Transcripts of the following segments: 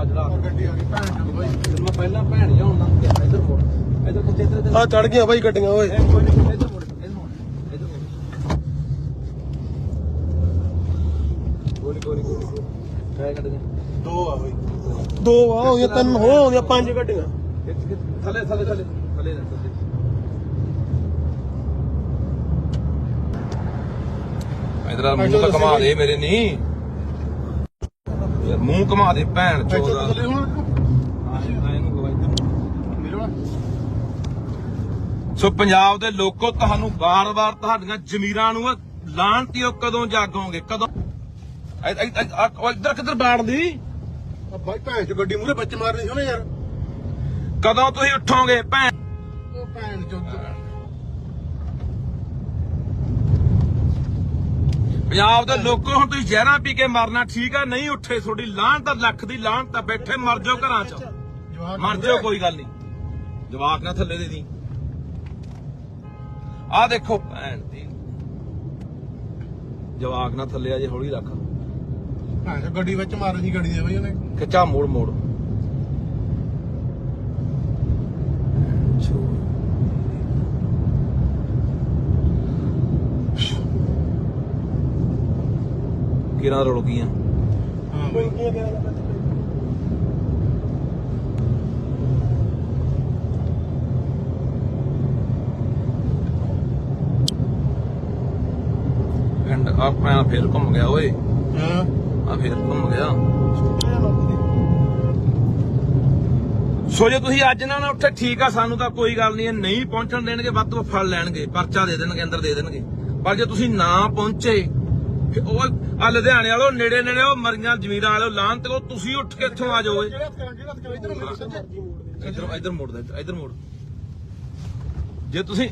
ਆ ਜਿਹੜਾ ਗੱਡੀ ਆ ਗਈ ਭੈਣ ਚੋਦ। ਬਾਈ ਤੈਨੂੰ ਮੈਂ ਪਹਿਲਾਂ ਭੈਣ ਲਿਆਉਣ ਨਾ ਕਿਹਾ ਇੱਧਰ ਮੋੜ। ਇੱਧਰ ਕਿੱਥੇ ਇੱਧਰ ਇੱਧਰ ਆ ਚੜ ਗਈਆਂ ਬਾਈ ਗੱਡੀਆਂ ਓਏ। ਇਹ ਕੋਈ ਨਹੀਂ ਇੱਧਰ ਮੋੜ ਇੱਧਰ ਮੋੜ ਇੱਧਰ ਮੋੜ। ਕੋਈ ਨੀ, ਕੋਈ ਨੀ, ਕੋਈ ਨੀ, ਕੋਈ ਨੀ। ਕਾਹ ਕੱਢ ਗਿਆ ਦੋ ਆ ਬਾਈ। ਦੋ ਆ ਹੋਈਆਂ ਤਿੰਨ ਹੋ ਹੋਈਆਂ ਪੰਜ ਗੱਡੀਆਂ। ਥੱਲੇ ਥੱਲੇ ਥੱਲੇ ਥੱਲੇ ਇਧਰ ਮੂੰਹ ਤਾਂ ਘਮਾ ਦੇ ਮੇਰੇ ਨਹੀਂ ਯਾਰ ਮੂੰਹ ਘਮਾ ਦੇ ਭੈਣ ਚੋਦਾ ਥੱਲੇ ਹੁਣ। ਸੋ ਪੰਜਾਬ ਦੇ ਲੋਕੋ ਤੁਹਾਨੂੰ ਵਾਰ-ਵਾਰ ਤੁਹਾਡੀਆਂ ਜ਼ਮੀਰਾਂ ਨੂੰ ਲਾਣਤੀਓ ਕਦੋਂ ਜਾਗੋਗੇ? ਕਦੋਂ? ਇੱਧਰ ਕਿੱਧਰ ਬਾੜਦੀ ਬਾਈ ਭੈਣ ਚ ਗੱਡੀ ਮੂਰੇ ਬੱਚ ਮਾਰਨੀ ਸੀ ਉਹਨੇ ਯਾਰ। ਕਦੋਂ ਤੁਸੀਂ ਉੱਠੋਗੇ? ਭੈਣ ਉਹ ਭੈਣ ਚੋਦ ਪੰਜਾਬ ਦੇ ਲੋਕੋ ਹੁਣ ਤੁਸੀਂ ਜ਼ਹਿਰਾਂ ਪੀ ਕੇ ਮਰਨਾ ਠੀਕ ਆ? ਨਹੀਂ ਉੱਠੇ ਤੁਹਾਡੀ ਲਾਹਣ ਤਾਂ ਲੱਖ ਦੀ ਲਾਹਣ ਤਾਂ ਬੈਠੇ ਮਰ ਜਾਓ ਘਰਾਂ 'ਚ। ਮਰ ਜਾਓ ਕੋਈ ਗੱਲ ਨਹੀਂ। ਜਵਾਕ ਨਾ ਥੱਲੇ ਦੇ ਦੀ। ਆ ਦੇਖੋ ਭੈਣ ਦੀ। ਜਵਾਕ ਨਾ ਥੱਲੇ ਆ ਜੇ ਹੌਲੀ ਰੱਖ। ਚੋਦ ਗੱਡੀ ਵਿੱਚ ਮਾਰਨੀ ਸੀ ਗੱਡੀ ਦੇ ਬਾਈ ਉਹਨੇ। ਖਿੱਚਾ ਮੋੜ ਮੋੜ। ਕਿਰਾਂ ਰੁਲ ਗਈਆਂ ਹਾਂ ਬਾਈ। ਐਂਡ ਆਪਣਾ ਫੇਰ ਘੁੰਮ ਗਿਆ ਓਏ। ਹਾਂ। ਆ ਫੇਰ ਘੁੰਮ ਗਿਆ। ਸੋ ਜੇ ਤੁਸੀਂ ਅੱਜ ਨਾ ਨਾ ਉੱਠੇ ਠੀਕ ਆ ਸਾਨੂੰ ਤਾਂ ਕੋਈ ਗੱਲ ਨਹੀਂ ਨਹੀਂ ਪਹੁੰਚਣ ਦੇਣਗੇ ਵੱਧ ਤੋਂ ਫੜ ਲੈਣਗੇ। ਪਰਚਾ ਦੇ ਦੇਣਗੇ ਅੰਦਰ ਦੇ ਦੇਣਗੇ। ਪਰ ਜੇ ਤੁਸੀਂ ਨਾ ਪਹੁੰਚੇ ਫਿਰ ਉਹ ਆ ਲੁਧਿਆਣੇ ਵਾਲੋ ਨੇੜੇ ਨੇੜੇ ਉਹ ਮਰੀਆਂ ਜ਼ਮੀਰਾਂ ਵਾਲੋ ਲਾਂ ਤੇ ਉਹ ਤੁਸੀਂ ਉੱਠ ਕੇ ਇੱਥੋਂ ਆ ਜਾਓ ਏ। ਇਧਰ ਇਧਰ ਮੋੜ ਦੇ ਇਧਰ ਮੋੜ। ਜੇ ਤੁਸੀਂ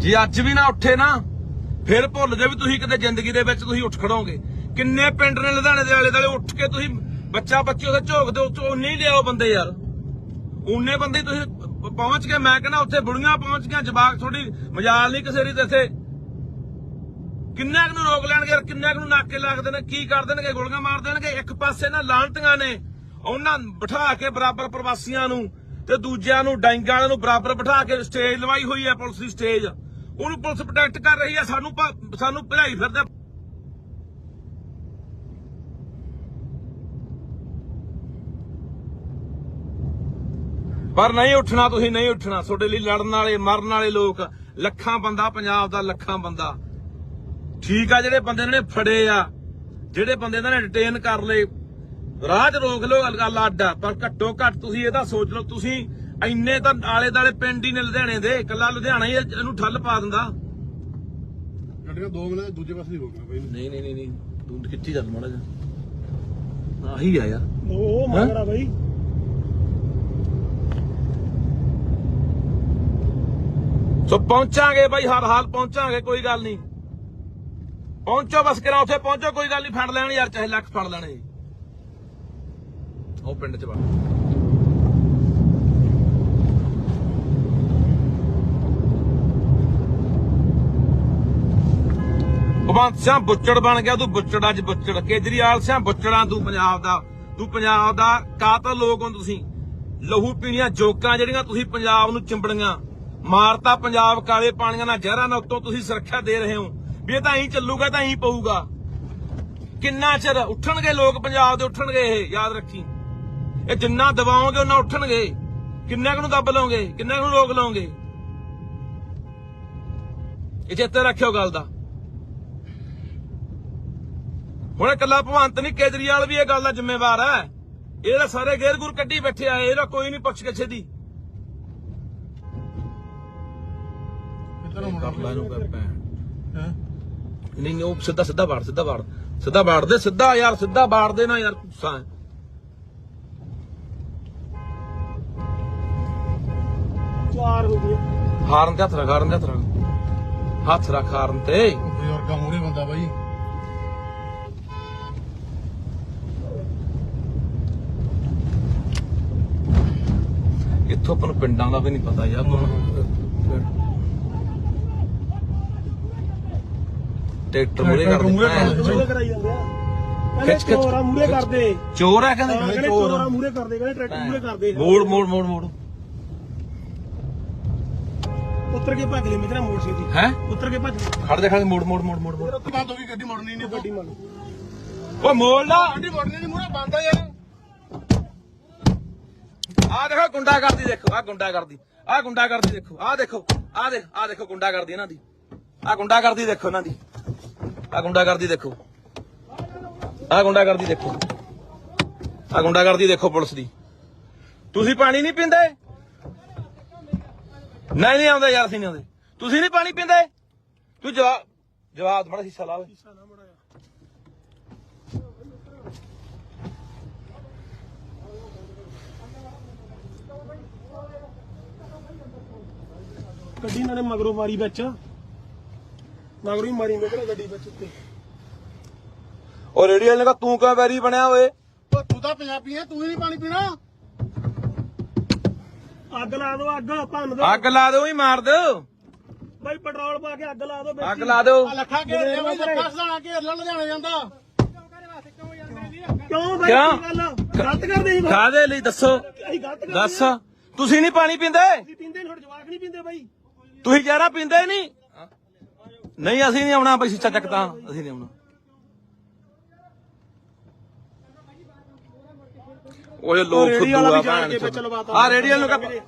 ਜੇ ਅੱਜ ਵੀ ਨਾ ਉੱਠੇ ਨਾ ਫਿਰ ਭੁੱਲ ਜਾ ਵੀ ਤੁਸੀਂ ਕਿਤੇ ਜ਼ਿੰਦਗੀ ਦੇ ਵਿੱਚ ਤੁਸੀਂ ਉੱਠ ਖੜੋਗੇ। ਕਿੰਨੇ ਪਿੰਡ ਨੇ ਲੁਧਿਆਣੇ ਦੇ ਆਲੇ ਦੁਆਲੇ ਉੱਠ ਕੇ ਤੁਸੀਂ ਬੱਚਾ ਬੱਚੀ ਉਹਦੇ ਝੋਕਦੇ ਉੱਤੇ ਉਹ ਨਹੀਂ ਲਿਆਓ ਬੰਦੇ ਯਾਰ। ਉਨੇ ਬੰਦੇ ਤੁਸੀਂ ਪਹੁੰਚ ਕੇ ਮੈਂ ਕਹਿੰਦਾ ਉੱਥੇ ਬੁੜੀਆਂ ਪਹੁੰਚ ਗਈਆਂ ਜਵਾਕ ਥੋੜੀ ਮਜਾਲ ਨਹੀਂ ਕਿਸੇ ਦੀ ਤੇ ਇੱਥੇ। ਕਿੰਨਾ ਨੂੰ ਰੋਕ ਲੈਣਗੇ ਯਾਰ ਕਿੰਨਾ ਕੁ ਨੂੰ ਨਾਕੇ ਲੱਗਦੇ ਨੇ ਕੀ ਕਰ ਦੇਣਗੇ, ਗੋਲੀਆਂ ਮਾਰ ਦੇਣਗੇ? ਇੱਕ ਪਾਸੇ ਨਾ ਲਾਂਟੀਆਂ ਨੇ, ਉਹਨਾਂ ਬਿਠਾ ਕੇ ਬਰਾਬਰ ਪ੍ਰਵਾਸੀਆਂ ਨੂੰ ਤੇ ਦੂਜਿਆਂ ਨੂੰ, ਡਾਂਗਾਂ ਵਾਲਿਆਂ ਨੂੰ ਬਰਾਬਰ ਬਿਠਾ ਕੇ ਸਟੇਜ ਲਵਾਈ ਹੋਈ ਹੈ ਪੁਲਿਸ ਦੀ ਸਟੇਜ। ਉਹਨੂੰ ਪੁਲਿਸ ਪ੍ਰੋਟੈਕਟ ਕਰ ਰਹੀ ਹੈ, ਸਾਨੂੰ ਸਾਨੂੰ ਭਜਾਈ ਫਿਰਦੇ ਪਰ ਨਹੀਂ ਉੱਠਣਾ, ਤੁਸੀਂ ਨਹੀਂ ਉੱਠਣਾ। ਤੁਹਾਡੇ ਲਈ ਲੜਨ ਵਾਲੇ, ਮਰਨ ਵਾਲੇ ਲੋਕ, ਲੱਖਾਂ ਬੰਦਾ, ਪੰਜਾਬ ਦਾ ਲੱਖਾਂ ਬੰਦਾ। ਠੀਕ ਆ ਜਿਹੜੇ ਬੰਦੇ ਨੇ ਫੜੇ ਆ ਜਿਹੜੇ ਬੰਦੇ ਇਹਨਾਂ ਨੇ ਡਿਟੇਨ ਕਰ ਲਏ ਰਾਹ 'ਚ ਰੋਕ ਲਓ ਗੱਲ ਅੱਡ ਆ ਪਰ ਘੱਟੋ ਘੱਟ ਤੁਸੀਂ ਇਹਦਾ ਸੋਚ ਲਓ ਤੁਸੀਂ ਇੰਨੇ ਤਾਂ ਆਲੇ ਦਾਲੇ ਪਿੰਡ ਹੀ ਨੇ ਲੁਧਿਆਣੇ ਦੇ ਇਕੱਲਾ ਲੁਧਿਆਣਾ ਹੀ ਇਹਨੂੰ ਠੱਲ ਪਾ ਦਿੰਦਾ। ਗੱਡੀਆਂ ਦੋ ਮਿੰਟ ਦੂਜੇ ਪਾਸੇ ਹੀ ਹੋ ਗਈਆਂ ਬਾਈ ਨਹੀਂ ਨਹੀਂ ਨਹੀਂ ਨਹੀਂ ਤੂੰ ਖਿੱਚੀ ਚੱਲ ਮਾੜਾ ਜਿਹਾ। ਆਹੀ ਆ ਯਾਰ। ਉਹ ਮੰਗਰਾ ਬਾਈ। ਸੋ ਪਹੁੰਚਾਂਗੇ ਬਾਈ ਹਰ ਹਾਲ ਪਹੁੰਚਾਂਗੇ ਕੋਈ ਗੱਲ ਨਹੀਂ। ਪਹੁੰਚੋ ਬਸ ਕਿਰਾ, ਉੱਥੇ ਪਹੁੰਚੋ, ਕੋਈ ਗੱਲ ਨਹੀਂ ਫੜ ਲੈਣ ਯਾਰ, ਚਾਹੇ ਲੱਖ ਫੜ ਲੈਣੇ ਉਹ ਪਿੰਡ ਚ ਵੜ ਭਗਵੰਤ ਸਿੰਘ ਬੁੱਚੜ ਬਣ ਗਿਆ, ਤੂੰ ਬੁੱਚੜ ਅੱਜ ਬੁੱਚੜ। ਕੇਜਰੀਵਾਲ ਸਿੰਘ ਬੁੱਚੜਾਂ, ਤੂੰ ਪੰਜਾਬ ਦਾ, ਤੂੰ ਪੰਜਾਬ ਦਾ ਕਾਤਲ ਲੋਕ ਹੋ ਤੁਸੀਂ। ਲਹੂ ਪੀਣੀਆਂ ਜੋਕਾਂ ਜਿਹੜੀਆਂ ਤੁਸੀਂ ਪੰਜਾਬ ਨੂੰ ਚਿੰਬੜੀਆਂ। ਮਾਰਤਾ ਪੰਜਾਬ ਕਾਲੇ ਪਾਣੀਆਂ ਨਾਲ, ਜ਼ਹਿਰਾਂ ਨਾਲ, ਉੱਤੋਂ ਤੁਸੀਂ ਸੁਰੱਖਿਆ ਦੇ ਰਹੇ ਹੋ। ਵੀ ਇਹ ਤਾਂ ਐਂ ਚੱਲੂਗਾ ਤਾਂ ਐਂ ਪਊਗਾ। ਕਿੰਨਾ ਚਿਰ ਉੱਠਣਗੇ ਲੋਕ ਪੰਜਾਬ ਦੇ ਉੱਠਣਗੇ ਇਹ ਯਾਦ ਰੱਖੀ। ਇਹ ਜਿੰਨਾ ਦਬਾਓਗੇ ਉਹਨਾਂ ਉੱਠਣਗੇ। ਕਿੰਨਾ ਕੁ ਨੂੰ ਦੱਬ ਲਓਗੇ ਕਿੰਨਾ ਕੁ ਨੂੰ ਰੋਕ ਲਓਗੇ? ਇਹ ਚੇਤੇ ਰੱਖਿਓ ਗੱਲ ਦਾ। ਹੁਣ ਇਕੱਲਾ ਭਵੰਤ ਨਹੀਂ ਕੇਜਰੀਵਾਲ ਵੀ ਇਹ ਗੱਲ ਦਾ ਜ਼ਿੰਮੇਵਾਰ ਹੈ। ਇਹਦਾ ਸਾਰੇ ਗੇਰ ਗੁਰ ਕੱਢੀ ਬੈਠੇ ਆ ਇਹਦਾ ਕੋਈ ਨਹੀਂ ਪੁੱਛ ਕੇ ਛੇਦੀ ਕਿੱਧਰ ਨੂੰ ਕਰ ਲੈ ਇਹਨੂੰ ਕਰ ਭੈਣ। ਹੈ? ਨਹੀਂ ਨਹੀਂ ਉਹ ਸਿੱਧਾ ਸਿੱਧਾ ਬਾੜ ਸਿੱਧਾ ਬਾੜ। ਸਿੱਧਾ ਬਾੜ ਦੇ ਸਿੱਧਾ ਯਾਰ ਸਿੱਧਾ ਬਾੜ ਦੇ ਨਾ ਯਾਰ ਗੁੱਸਾ ਹੈ। ਚਾਰ ਹੋ ਗਏ। ਹਾਰਨ ਤੇ ਹੱਥ ਰੱਖ ਹਾਰਨ ਤੇ ਹੱਥ ਰੱਖ। ਹੱਥ ਰੱਖ ਹਾਰਨ ਤੇ। ਬਜ਼ੁਰਗਾਂ ਮੂਰੇ ਬੰਦਾ ਬਾਈ। ਇੱਥੋਂ ਆਪਾਂ ਨੂੰ ਪਿੰਡਾਂ ਦਾ ਵੀ ਨਹੀਂ ਪਤਾ ਯਾਰ ਹੁਣ ਟਰੈਕਟਰ ਮੂਰੇ ਕਰ ਦਿੱਤਾ। ਕਰਾਈ ਜਾਂਦੇ ਆ। ਕਹਿੰਦੇ ਖਿੱਚ ਖਿੱਚ ਚੋਰਾ ਮੂਰੇ ਕਰਦੇ। ਚੋਰ ਹਾਂ, ਕਹਿੰਦੇ? ਕਹਿੰਦੇ ਚੋਰਾ। ਮੂਰੇ ਕਰਦੇ ਕਹਿੰਦੇ ਟਰੈਕਟਰ ਮੂਰੇ ਕਰਦੇ। ਮੋੜ ਮੋੜ ਮੋੜ ਮੋੜ। ਉੱਤਰ ਕੇ ਭੱਜ ਲੈ ਮੇਰਾ ਮੋੜ ਸੀ ਹੈ? ਉੱਤਰ ਕੇ ਭੱਜ ਖੜ ਦੇ ਖੜ ਦੇ, ਮੋੜ ਮੋੜ ਮੋੜ ਮੋੜ। ਮੋੜ ਤੋਂ ਹੋ ਗਈ ਗੱਡੀ ਮੁੜਨੀ ਨਹੀਂ ਗੱਡੀ ਮੰਨ ਓ ਮੋੜ ਲਾ। ਗੱਡੀ ਮੁੜਨੀ ਨਹੀਂ ਮੂਰੇ ਬੰਦ ਆ ਯਾਰ। ਆ ਦੇਖੋ ਗੁੰਡਾ ਕਰਦੀ ਦੇਖੋ ਆ ਗੁੰਡਾ ਕਰਦੀ ਆ ਗੁੰਡਾ ਕਰਦੀ ਦੇਖੋ ਆ ਦੇਖੋ ਆ ਦੇਖ ਆ ਦੇਖੋ ਗੁੰਡਾ ਕਰਦੀ ਇਹਨਾਂ ਦੀ। ਆ ਗੁੰਡਾ ਕਰਦੀ ਦੇਖੋ ਇਹਨਾਂ ਦੀ। ਆ ਗੁੰਡਾ ਕਰਦੀ ਦੇਖੋ। ਆ ਗੁੰਡਾ ਦੇਖੋ। ਆ ਗੁੰਡਾ ਦੇਖੋ ਪੁਲਿਸ ਦੀ। ਤੁਸੀਂ ਪਾਣੀ ਨਹੀਂ ਪੀਂਦੇ? ਨਹੀਂ ਨਹੀਂ ਆਉਂਦੇ ਯਾਰ ਅਸੀਂ ਨਹੀਂ ਆਉਂਦੇ ਤੁਸੀਂ ਨਹੀਂ ਪਾਣੀ ਪੀਂਦੇ? ਤੂੰ ਜਵਾਬ ਜਵਾਬ ਬੜਾ ਹਿੱਸਾ ਲਾ ਓਏ। ਗੱਡੀ ਇਹਨਾਂ ਮਗਰੋਂ ਮਾਰੀ ਵਿੱਚ। ਮਗਰੋਂ ਹੀ ਮਾਰੀ ਮੈਂ ਕਿਹੜਾ ਗੱਡੀ ਵਿੱਚ ਉੱਤੇ। ਉਹ ਰੇਡੀਓ ਨੇ ਕਹਾ ਤੂੰ ਕਿਉਂ ਵੈਰੀ ਬਣਿਆ ਓਏ? ਓ ਤੂੰ ਤਾਂ ਪੰਜਾਬੀ ਹੈ ਤੂੰ ਹੀ ਨਹੀਂ ਪਾਣੀ ਪੀਣਾ। ਅੱਗ ਲਾ ਦਿਓ ਅੱਗ ਭੰਨ ਦਿਓ ਅੱਗ ਲਾ ਦਿਓ ਹੀ ਮਾਰ ਦਿਓ ਬਾਈ ਪੈਟਰੋਲ ਪਾ ਕੇ ਅੱਗ ਲਾ ਦਿਓ ਵਿੱਚ ਅੱਗ ਲਾ ਦਿਓ ਆ ਲੱਖਾਂ ਘੇਰ ਲਿਆ ਬਈ ਲੱਖਾਂ ਸਦਾਣਾ ਘੇਰ ਲੈ ਲੁਧਿਆਣੇ ਜਾਂਦਾ। ਕਿਉਂ ਬਾਈ? ਕੀ ਗੱਲ ਗਲਤ ਕਰਦੇ ਸੀ ਬਾਈ। ਕਾਦੇ ਲਈ? ਦੱਸੋ। ਅਸੀਂ ਗਲਤ ਕਰਦੇ ਦੱਸ। ਤੁਸੀਂ ਨਹੀਂ ਪਾਣੀ ਪੀਂਦੇ? ਅਸੀਂ ਪੀਂਦੇ ਨੀ, ਤੁਹਾਡੇ ਜਵਾਕ ਨਹੀਂ ਪੀਂਦੇ ਬਾਈ। ਤੁਸੀਂ ਜ਼ਹਿਰਾ ਪੀਂਦੇ ਨਹੀਂ? ਨਹੀਂ ਅਸੀਂ ਨਹੀਂ ਆਉਣਾ ਬਈ ਸਿੱਚਾ ਚੱਕਦਾ ਅਸੀਂ ਨਹੀਂ ਆਉਣਾ। ਓਏ ਲੋਕ ਰੇਹੜੀ ਵਾਲਾ ਫੁੱਦੂ ਆ ਵੀ ਜਾਣ ਕੇ ਭੈਣ ਲਵਾਤਾ। ਆ ਰੇਡੀਅਲ ਨੂੰ ਕਹ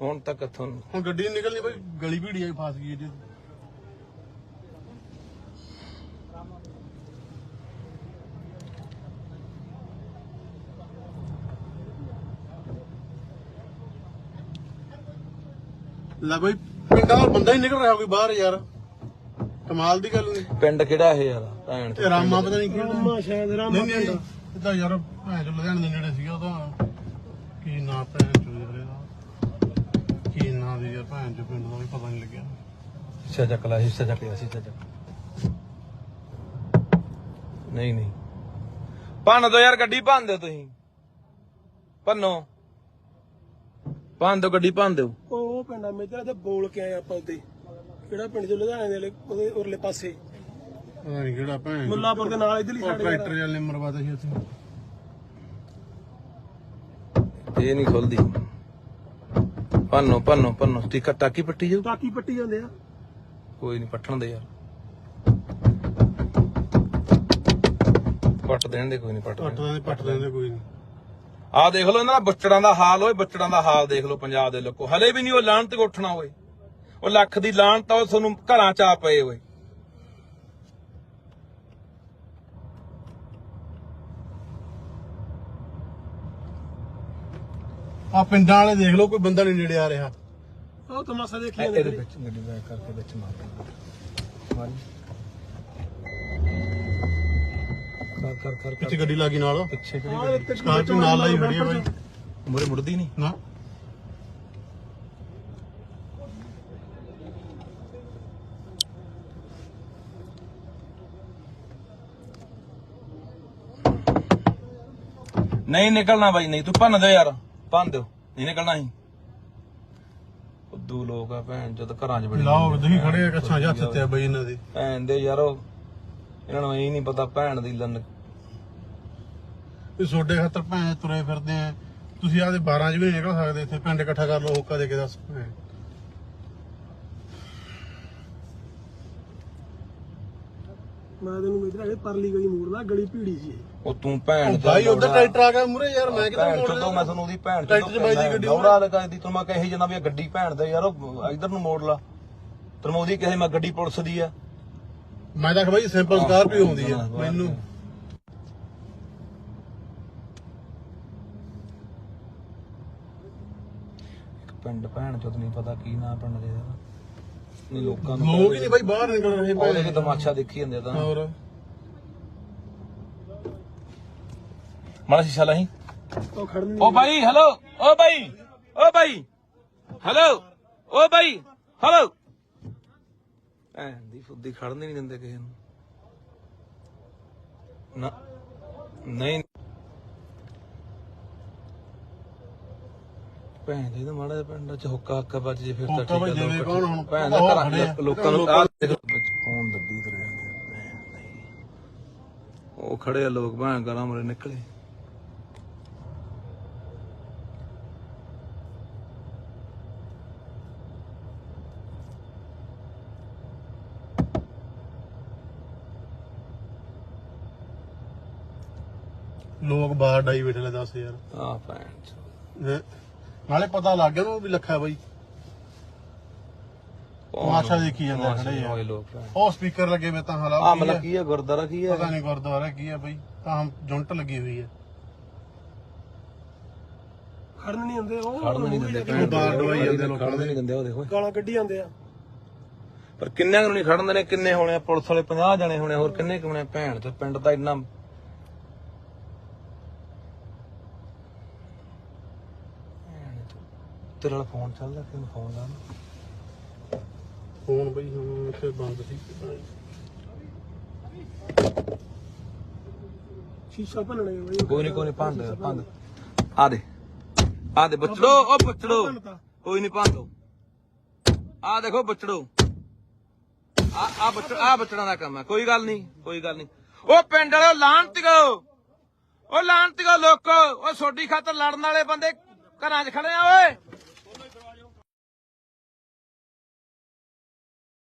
ਹੁਣ ਤੱਕ ਕਿੱਥੋਂ ਹੁਣ ਗੱਡੀ ਨੀ ਨਿਕਲਣੀ ਬਈ ਗਲੀ ਭੀੜੀ ਆਈ ਫਸ ਗਈ ਜੀ। ਲੈ ਬਈ ਪਿੰਡਾਂ ਦਾ ਬੰਦਾ ਹੀ ਨਿਕਲ ਰਿਹਾ ਕੋਈ ਬਾਹਰ ਯਾਰ। ਕਮਾਲ ਦੀ ਗੱਲ ਨਹੀਂ ਪਿੰਡ ਕਿਹੜਾ ਇਹ ਯਾਰ ਭੈਣ ਤੇ ਰਾਮਾ ਪਤਾ ਨਹੀਂ ਕਿਹੜਾ ਰਾਮਾ ਸ਼ਾਇਦ ਰਾਮਾ ਨਹੀਂ ਨਹੀਂ ਇਦਾਂ ਯਾਰ ਭੈਣ ਚੋ ਲੁਧਿਆਣੇ ਦੇ ਨੇੜੇ ਸੀਗਾ ਉਹਦਾ ਕੀ ਨਾਂ ਭੈਣ ਚੋ ਇਹਦਾ? ਕੀ ਨਾਂ ਦੀ ਯਾਰ ਭੈਣ ਚੋ ਪਿੰਡ ਦਾ ਵੀ ਪਤਾ ਨਹੀਂ ਲੱਗਿਆ। ਹਿੱਸਾ ਚੱਕ ਲੈ ਹਿੱਸਾ ਚੱਕ ਲਿਆ ਹਿੱਸਾ ਚੱਕ। ਨਹੀਂ ਨਹੀਂ। ਭੰਨ ਦੋ ਯਾਰ ਗੱਡੀ ਭੰਨ ਦਿਓ ਤੁਸੀਂ। ਭੰਨੋ। ਭੰਨ ਦਿਓ ਗੱਡੀ ਭੰਨ ਦਿਓ। ਉਹ ਪਿੰਡ ਮੇਜਰ ਤੇ ਬੋਲ ਕੇ ਆਏ ਆਪਾਂ ਉੱਤੇ। ਕਿਹੜਾ ਪਿੰਡ ਜੋ ਲੁਧਿਆਣੇ ਦੇ ਵਾਲੇ- ਉਹਦੇ ਉਰਲੇ ਪਾਸੇ? ਪਤਾ ਨਹੀਂ ਕਿਹੜਾ ਭੈਣ। ਮੁੱਲਾਪੁਰ ਦੇ ਨਾਲ ਇਧਰਲੀ ਉਹ ਸਾਡੇ ਟਰੈਕਟਰ ਵਾਲੇ ਨੇ ਮਰਵਾਤਾ ਸੀ ਉੱਥੇ। ਇਹ ਨਹੀਂ ਖੁੱਲਦੀ। ਭੰਨੋ ਭੰਨੋ ਭੰਨੋ। ਟਿਕਟ ਟਾਕੀ ਪੱਟੀ ਜਾਓ ਟਾਕੀ ਪੱਟੀ ਜਾਂਦੇ ਆ। ਕੋਈ ਨਹੀਂ ਪੱਟਣ ਦੇ ਯਾਰ। ਪੱਟ ਦੇਣ ਦੇ ਕੋਈ ਨਹੀਂ ਪੱਟ ਪੱਟ ਦੇਣ ਦਿੰਦੇ ਪੱਟ ਦਿੰਦੇ ਕੋਈ ਨਹੀਂ ਆਹ ਦੇਖ ਲਓ ਇਹਨਾਂ ਦਾ ਬੱਚੜਾਂ ਦਾ ਹਾਲ ਓਏ ਬੱਚੜਾਂ ਦਾ ਹਾਲ ਦੇਖ ਲਓ ਪੰਜਾਬ ਦੇ ਲੋਕੋ। ਹਲੇ ਵੀ ਨਹੀਂ ਉਹ ਲਾਹਣ ਤੇ ਉੱਠਣਾ ਓਏ। ਉਹ ਲੱਖ ਦੀ ਲਾਹਣ ਤਾਂ ਉਹ ਤੁਹਾਨੂੰ ਘਰਾਂ ਚ ਆ ਪਏ ਓਏ ਆ ਪਿੰਡਾਂ ਵਾਲੇ ਦੇਖ ਲਓ ਕੋਈ ਬੰਦਾ ਨਹੀਂ ਨੇੜੇ ਆ ਰਿਹਾ। ਉਹ ਤਮਾਸ਼ਾ ਦੇਖੀ ਇਹਦੇ ਵਿੱਚ ਗੱਡੀ ਬੈਕ ਕਰਕੇ ਵਿੱਚ ਮਾਰ ਮਾਰੀ। ਕਰ ਕਰ ਕਰ ਪਿੱਛੇ ਗੱਡੀ ਲੱਗੀ ਨਾਲ। ਪਿੱਛੇ ਉੱਤੇ ਸਕਾਰਪੀਓ ਨਾਲ ਲਾਈ ਖੜੀ ਬਾਈ ਮੁਰੇ ਮੁੜਦੀ ਨਹੀਂ। ਨਾ। ਨਹੀਂ ਨਿਕਲਣਾ ਬਾਈ ਨਹੀਂ ਤੂੰ ਭੰਨ ਦਿਓ ਯਾਰ ਭੰਨ ਦਿਓ ਨਹੀਂ ਨਿਕਲਣਾ ਸੀ ਉਦੋਂ ਲੋਕ ਆ ਭੈਣ ਜਦ ਘਰਾਂ 'ਚ ਬੜੇ ਲਾਓ ਤੁਸੀਂ ਖੜੇ ਆ ਕੱਛਾਂ ਹੱਥ ਤੇ ਆ ਬਾਈ ਇਹਨਾਂ ਦੇ। ਭੈਣ ਦੇ ਯਾਰੋ ਇਹਨਾਂ ਨੂੰ ਇਹ ਨਹੀਂ ਪਤਾ ਭੈਣ ਦੀ ਲੰਨ। ਵੀ ਛੋਡੇ ਖਾਤਰ ਭੈਣ ਤੁਰੇ ਫਿਰਦੇ ਆ। ਤੁਸੀਂ ਆਦੇ 12 ਚ ਵੀ ਨਿਕਲ ਸਕਦੇ ਇੱਥੇ ਪਿੰਡ ਇਕੱਠਾ ਕਰ ਲਓ ਹੋਕਾ ਦੇ ਕੇ ਦੱਸ। ਭੈਣ। ਮੈਂ ਤੈਨੂੰ ਮੇਜਰ ਇਹ ਪਰਲੀ ਗਲੀ ਮੋੜਦਾ ਗਲੀ ਭੀੜੀ ਸੀ ਇਹ। ਉਹ ਤੂੰ ਭੈਣ ਉਹ ਬਾਈ ਉਧਰ ਟਰੈਕਟਰ ਆ ਗਿਆ ਮੂਰੇ ਯਾਰ ਮੈਂ ਕਿਤੇ ਭੈਣ ਮੋੜ ਚੋਦੋ ਮੈਂ ਤੁਹਾਨੂੰ ਉਹਦੀ ਭੈਣ ਟਰੈਕਟਰ 'ਚ ਬਾਈ ਦੀ ਗੱਡੀ ਦੌੜਾ ਲਗਾ ਦੀ ਤੈਨੂੰ ਮੈਂ ਕਹੇ ਜਾਂਦਾ ਵੀ ਇਹ ਗੱਡੀ ਭੈਣ ਦੇ ਯਾਰ ਉਹ ਇਧਰ ਨੂੰ ਮੋੜ ਲਾ। ਤੈਨੂੰ ਮੈਂ ਉਹਦੀ ਕਹੇ ਮੈਂ ਗੱਡੀ ਪੁਲਿਸ ਦੀ ਆ। ਮੈਂ ਤਾਂ ਕਿਹਾ ਬਾਈ ਸਿੰਪਲ ਸਕਾਰਪੀਓ ਹੁੰਦੀ ਆ ਮੈਨੂੰ। ਇੱਕ ਪਿੰਡ ਭੈਣ ਚੋਦ ਨਹੀਂ ਪਤਾ ਕੀ ਨਾਂ ਪਿੰਡ ਦੇ ਦਾ ਨਹੀਂ ਲੋਕਾਂ ਨੂੰ ਲੋਕ ਹੀ ਨਹੀਂ ਬਾਈ ਬਾਹਰ ਨਿਕਲ ਰਹੇ ਉਹਦੇ ਕੇ ਤਮਾਸ਼ਾ ਦੇਖੀ ਜਾਂਦੇ ਤਾਂ। ਹੋਰ। ਮਾੜਾ ਸ਼ੀਸ਼ਾ ਲਾਹੀਂ। ਉਹ ਖੜਨ ਓ ਬਾਈ ਹੈਲੋ ਓ ਬਾਈ ਓ ਬਾਈ ਹੈਲੋ ਓ ਬਾਈ ਹੈਲੋ ਭੈਣ ਦੀ ਫੁੱਦੀ ਖੜਨ ਹੀ ਨਹੀਂ ਦਿੰਦੇ ਕਿਸੇ ਨੂੰ। ਨਾ ਨਹੀਂ। ਭੈਣ ਜੀ ਤਾਂ ਮਾੜਾ ਜਿਹਾ ਪਿੰਡ ਚ ਹੁੱਕਾ ਹੱਕਾ ਵੱਜ ਜੇ ਫਿਰ ਤਾਂ ਠੀਕ ਆ, ਜਾਵੇ, ਲੋਕ- ਕੌਣ ਹੁਣ? ਭੈਣ ਦਾ ਘਰਾਂ ਆ। ਲੋਕਾਂ ਨੂੰ ਆਹ ਦੇਖ ਲਓ ਵਿੱਚ ਫੋਨ ਦੱਬੀ ਤੁਰ ਜਾਂਦੇ ਆ, ਭੈਣ ਦੀ। ਉਹ ਖੜੇ ਆ ਲੋਕ ਭਾਂ ਗਰਾਂ ਮਰੇ ਨਿਕਲੇ ਲੋਕ ਬਾਹਰ ਡਾਈ ਬੈਠੇ ਲੈ ਦੱਸ ਯਾਰ ਆ ਭੈਣ ਚੋ। ਨਾਲੇ ਪਤਾ ਲੱਗ ਗਿਆ ਉਹਨੂੰ ਵੀ ਲੱਖਾ ਬਾਈ। ਤਮਾਸ਼ਾ ਦੇਖੀ ਜਾਂਦੇ ਖੜੇ ਆ। ਲੋਕ। ਉਹ ਸਪੀਕਰ ਲੱਗੇ ਵੇ ਤਾਂ ਹਾਲਾ ਆ ਮਤਲਬ ਕੀ ਹੈ ਗੁਰਦਾਰਾ ਕੀ ਹੈ ਪਤਾ ਨਹੀਂ ਗੁਰਦੁਆਰਾ ਕੀ ਹੈ ਬਾਈ। ਤਾਂ ਜੁੰਟ ਲੱਗੀ ਹੋਈ ਹੈ ਖੜਨ ਨਹੀਂ ਹੁੰਦੇ ਉਹ। ਖੜਨ ਨਹੀਂ ਦਿੰਦੇ ਉਹ ਬਾਹਰ ਦਵਾਈ ਜਾਂਦੇ ਲੋਕਾਂ ਖੜਨ ਨਹੀਂ ਦਿੰਦੇ ਉਹ ਦੇਖੋ। ਗਾਲਾਂ ਕੱਢੀ ਜਾਂਦੇ ਆ। ਪਰ ਕਿੰਨੇ ਨੂੰ ਨਹੀਂ ਖੜਨ ਦੇਣੇ ਕਿੰਨੇ ਹੋਣੇ? ਪੁਲਿਸ ਵਾਲੇ 50 ਜਣੇ ਹੋਣੇ ਹੋਰ ਕਿੰਨੇ ਕੁ ਹੋਣੇ ਭੈਣ ਤੇ ਪਿੰਡ ਦਾ ਇੰਨਾ ਤੇਰੇ ਵਾਲਾ ਫੋਨ ਚੱਲਦਾ ਕਿਉਂ ਫੋਨ ਲਾ ਫੋਨ ਬਈ ਹੁਣ ਇੱਥੇ ਬੰਦ ਸੀ। ਸ਼ੀਸ਼ਾ ਭੰਨਣੇ ਬਈ। ਕੋਈ ਨਹੀਂ ਕੋਈ ਨਹੀਂ ਭੰਦ ਭੰਦ ਆ ਦੇ। ਆ ਦੇ ਬੱਚੜੋ ਉਹ ਬੱਚੜੋ। ਕੋਈ ਨਹੀਂ ਭੰਦੋ ਆ ਦੇਖੋ ਬੱਚੜੋ। ਆ ਆ ਬੱਚੜ ਆ ਬੱਚੜਾਂ ਦਾ ਕੰਮ ਹੈ ਕੋਈ ਗੱਲ ਨਹੀਂ ਕੋਈ ਗੱਲ ਨਹੀਂ ਉਹ ਪਿੰਡ ਵਾਲੇ ਲਾਂਤੀਓ ਉਹ ਲਾਂਤੀਓ ਲੋਕੋ। ਉਹ ਸੋਡੀ ਖਾਤਰ ਲੜਨ ਵਾਲੇ ਬੰਦੇ ਘਰਾਂ 'ਚ ਖੜੇ ਆ ਓਏ।